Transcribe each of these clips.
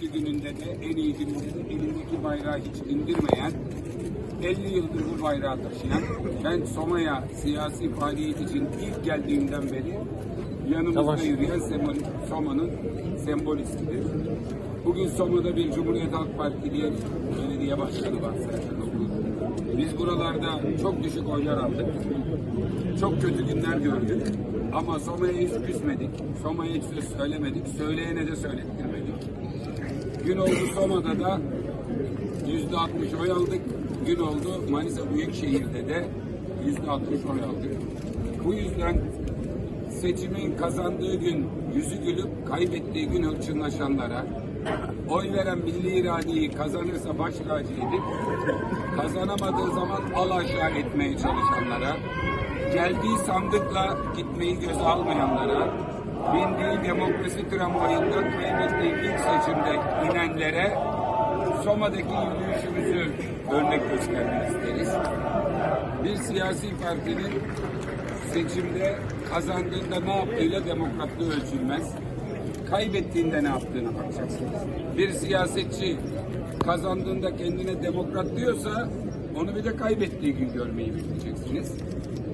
kötü gününde de en iyi gününde de elindeki bayrağı hiç indirmeyen 50 yıldır bu bayrağı taşıyan ben Soma'ya siyasi faaliyet için ilk geldiğimden beri yanımızda Savaş. yürüyen Soma'nın sembolistidir. Bugün Soma'da bir Cumhuriyet Halk Partili belediye başkanı var. Biz buralarda çok düşük oylar aldık. Çok kötü günler gördük. Ama Soma'ya hiç küsmedik. Soma'ya hiç söz söylemedik. Söyleyene de söylettirmedik. Gün oldu Soma'da da yüzde 60 oy aldık. Gün oldu Manisa Büyükşehir'de de yüzde 60 oy aldık. Bu yüzden seçimin kazandığı gün yüzü gülüp kaybettiği gün hırçınlaşanlara, oy veren milli iradeyi kazanırsa baş tacı edip kazanamadığı zaman al aşağı etmeye çalışanlara, geldiği sandıkla gitmeyi göze almayanlara, bindiği demokrasi tramvayında kaybettiği ilk seçimde inenlere Soma'daki yürüyüşümüzü örnek göstermek isteriz. Bir siyasi partinin seçimde kazandığında ne yaptığıyla demokratlığı ölçülmez. Kaybettiğinde ne yaptığına bakacaksınız. Bir siyasetçi kazandığında kendine demokrat diyorsa onu bir de kaybettiği gün görmeyi bileceksiniz.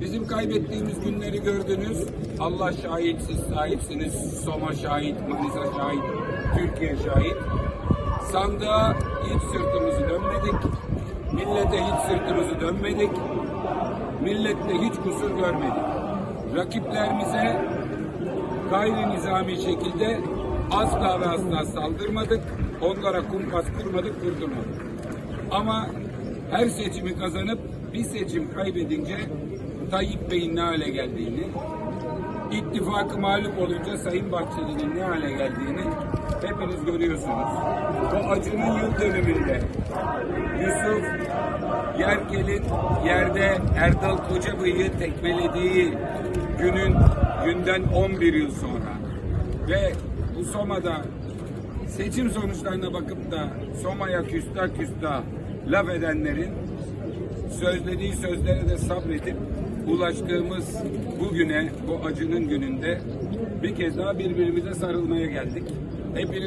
Bizim kaybettiğimiz günleri gördünüz. Allah şahit, siz sahipsiniz. Soma şahit, Manisa şahit, Türkiye şahit. Sandığa hiç sırtımızı dönmedik. Millete hiç sırtımızı dönmedik. Millette hiç kusur görmedik. Rakiplerimize gayri nizami şekilde asla ve asla saldırmadık. Onlara kumpas kurmadık, kurdurmadık. Ama her seçimi kazanıp bir seçim kaybedince Tayyip Bey'in ne hale geldiğini, ittifakı mağlup olunca Sayın Bahçeli'nin ne hale geldiğini hepiniz görüyorsunuz. Bu acının yıl dönümünde Yusuf Yerkel'in yerde Erdal Kocabıyık'ı tekmelediği günün günden 11 yıl sonra ve bu Soma'da seçim sonuçlarına bakıp da Soma'ya küstah küstah laf edenlerin sözlediği sözlere de sabredip ulaştığımız bugüne bu acının gününde bir kez daha birbirimize sarılmaya geldik. Hepiniz